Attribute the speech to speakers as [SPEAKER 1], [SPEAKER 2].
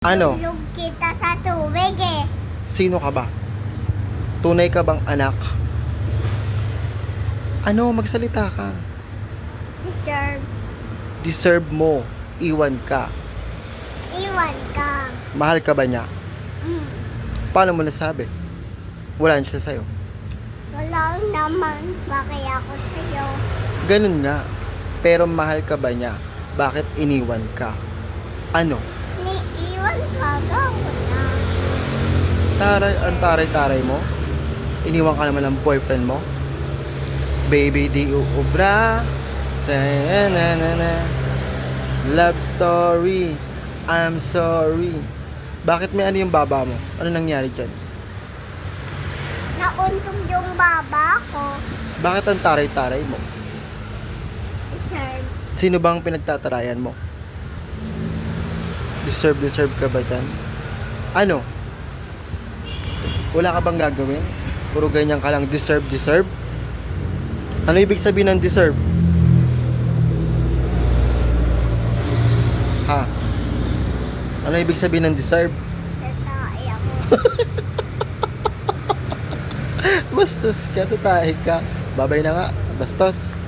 [SPEAKER 1] Ano?
[SPEAKER 2] Tulog kita sa tubig eh.
[SPEAKER 1] Sino ka ba? Tunay ka bang anak? Ano? Magsalita ka.
[SPEAKER 2] Deserve.
[SPEAKER 1] Deserve mo. Iwan ka.
[SPEAKER 2] Iwan ka.
[SPEAKER 1] Mahal ka ba niya?
[SPEAKER 2] Mm.
[SPEAKER 1] Paano mo nasabi? Wala na siya sa'yo.
[SPEAKER 2] Wala naman kaya ako sa'yo.
[SPEAKER 1] Ganun nga. Pero mahal ka ba niya? Bakit iniwan ka? Ano?
[SPEAKER 2] Ba? Wala.
[SPEAKER 1] Taray, ang taray-taray mo? Iniwan ka naman ng boyfriend mo? Baby, di uubra. Na na na. Love story. I'm sorry. Bakit may ano yung baba mo? Ano nangyari dyan?
[SPEAKER 2] Nauntog yung baba ko.
[SPEAKER 1] Bakit ang taray-taray mo?
[SPEAKER 2] Deserve.
[SPEAKER 1] Sino bang pinagtatarayan mo? Deserve, deserve ka ba dyan? Ano? Wala ka bang gagawin? Puro ganyan ka lang, deserve, deserve? Ano ibig sabihin ng deserve? Ha? Ano ibig sabihin ng deserve?
[SPEAKER 2] Tatay ako.
[SPEAKER 1] Bastos ka, tatahe ka. Babay na nga, bastos.